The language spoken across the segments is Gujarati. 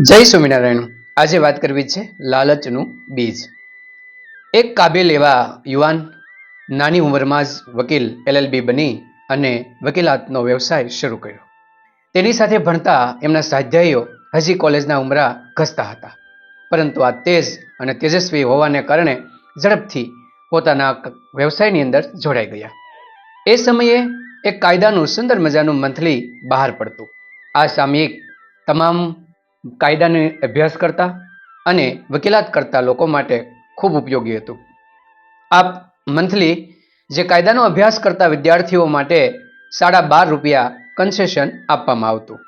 જય સ્વામિનારાયણ. આજે વાત કરવી છે લાલચનું બીજ. એક કાબિલ એવા યુવાન, નાની ઉંમરમાં જ વકીલ એલએલબી બની અને વકીલાતનો વ્યવસાય શરૂ કર્યો. તેની સાથે ભણતા એમના સ્વાધ્યાયીઓ હજી કોલેજના ઉમરા ઘસતા હતા. પરંતુ આ તેજ અને તેજસ્વી હોવાને કારણે ઝડપથી પોતાના વ્યવસાયની અંદર જોડાઈ ગયા. એ સમયે એક કાયદાનું સુંદર મજાનું મંથલી બહાર પડતું. આ સામયિક તમામ કાયદાને અભ્યાસ કરતા અને વકીલાત કરતા લોકો માટે ખૂબ ઉપયોગી હતું. આ મંથલી જે કાયદાનો અભ્યાસ કરતા વિદ્યાર્થીઓ માટે સાડા બાર રૂપિયા કન્સેશન આપવામાં આવતું.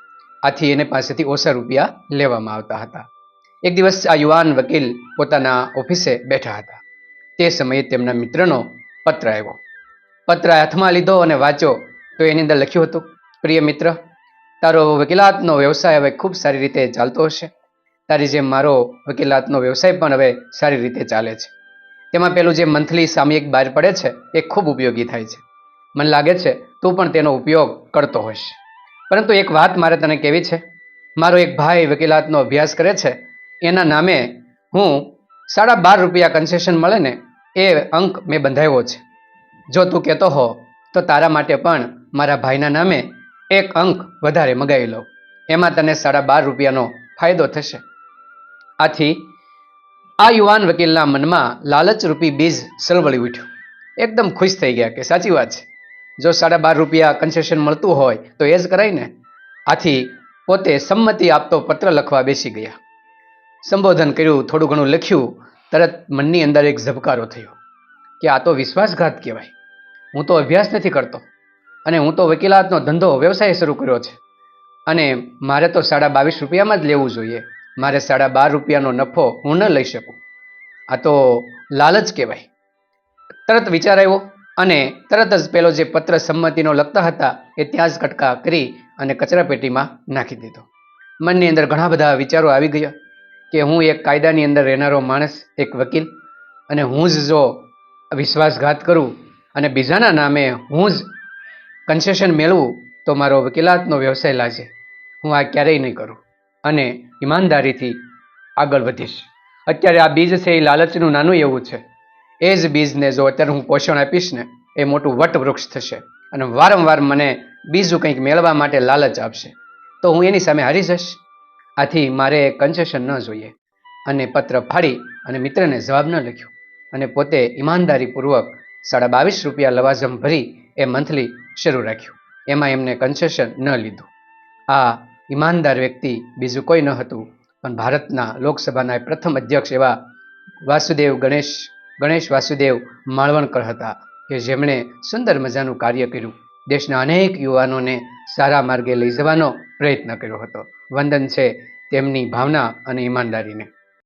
આથી એને પાસેથી ઓછા રૂપિયા લેવામાં આવતા હતા. એક દિવસ આ યુવાન વકીલ પોતાના ઓફિસે બેઠા હતા. તે સમયે તેમના મિત્રનો પત્ર આવ્યો. પત્ર હાથમાં લીધો અને વાંચ્યો, તો એની અંદર લખ્યું હતું, પ્રિય મિત્ર તારો વકીલાતનો વ્યવસાય હવે ખૂબ સારી રીતે ચાલતો હશે. તારી જેમ મારો વકીલાતનો વ્યવસાય પણ હવે સારી રીતે ચાલે છે. તેમાં પેલું જે મંથલી સામયિક બહાર પડે છે એ ખૂબ ઉપયોગી થાય છે. મને લાગે છે તું પણ તેનો ઉપયોગ કરતો હોઈશ. પરંતુ એક વાત મારે તને કહેવી છે. મારો એક ભાઈ વકીલાતનો અભ્યાસ કરે છે. એના નામે હું સાડા બાર રૂપિયા કન્સેશન મળે ને એ અંક મેં બંધાવ્યો છે. જો તું કહેતો હો તો તારા માટે પણ મારા ભાઈના નામે એક અંક વધારે મગાવી લો. એમાં તને સાડા બાર રૂપિયાનો ફાયદો થશે. આથી આ યુવાન વકીલના મનમાં લાલચરૂપી બીજ સળવળી ઉઠ્યું. એકદમ ખુશ થઈ ગયા કે સાચી વાત છે. જો સાડા બાર રૂપિયા કન્સેશન મળતું હોય તો એ જ કરાય ને? આથી પોતે સંમતિ આપતો પત્ર લખવા બેસી ગયા. સંબોધન કર્યું, થોડું ઘણું લખ્યું, તરત મનની અંદર એક ઝબકારો થયો. કે આ તો વિશ્વાસઘાત કહેવાય. હું તો અભ્યાસ નથી કરતો. અને હું તો વકીલાતનો ધંધો વ્યવસાય શરૂ કર્યો છે. અને મારે તો સાડા બાવીસ રૂપિયામાં જ લેવું જોઈએ. મારે સાડા બાર રૂપિયાનો નફો હું ન લઈ શકું. આ તો લાલચ કહેવાય. તરત વિચાર આવ્યો અને તરત જ પેલો જે પત્ર સંમતિનો લખતા હતા એ ત્યાં જ કટકા કરી અને કચરાપેટીમાં નાખી દીધો. મનની અંદર ઘણા બધા વિચારો આવી ગયા કે હું એક કાયદાની અંદર રહેનારો માણસ, એક વકીલ અને હું જ જો વિશ્વાસઘાત કરું અને બીજાના નામે હું જ કન્સેશન મેળવું તો મારો વકીલાતનો વ્યવસાય લાજે. હું આ ક્યારેય નહીં કરું. અને ઈમાનદારીથી આગળ વધીશ. અત્યારે આ બીજ છે એ લાલચનું નાનું એવું છે. એ જ બીજને જો અત્યારે હું પોષણ આપીશ ને, એ મોટું વટવૃક્ષ થશે. અને વારંવાર મને બીજું કંઈક મેળવવા માટે લાલચ આપશે. તો હું એની સામે હારી જઈશ. આથી મારે કન્સેશન ન જોઈએ. અને પત્ર ફાડી અને મિત્રને જવાબ ન લખ્યો. અને પોતે ઈમાનદારીપૂર્વક સાડા બાવીસ રૂપિયા લવાજમ ભરી એ મંથલી શરૂ રાખ્યું. એમાં એમને કન્સેશન ન લીધું. આ ઈમાનદાર વ્યક્તિ બીજું કોઈ ન હતું, પણ ભારતના લોકસભાના પ્રથમ અધ્યક્ષ એવા વાસુદેવ ગણેશ ગણેશ વાસુદેવ માળવણકર હતા, કે જેમણે સુંદર મજાનું કાર્ય કર્યું. દેશના અનેક યુવાનોને સારા માર્ગે લઈ જવાનો પ્રયત્ન કર્યો હતો. વંદન છે તેમની ભાવના અને ઈમાનદારીને.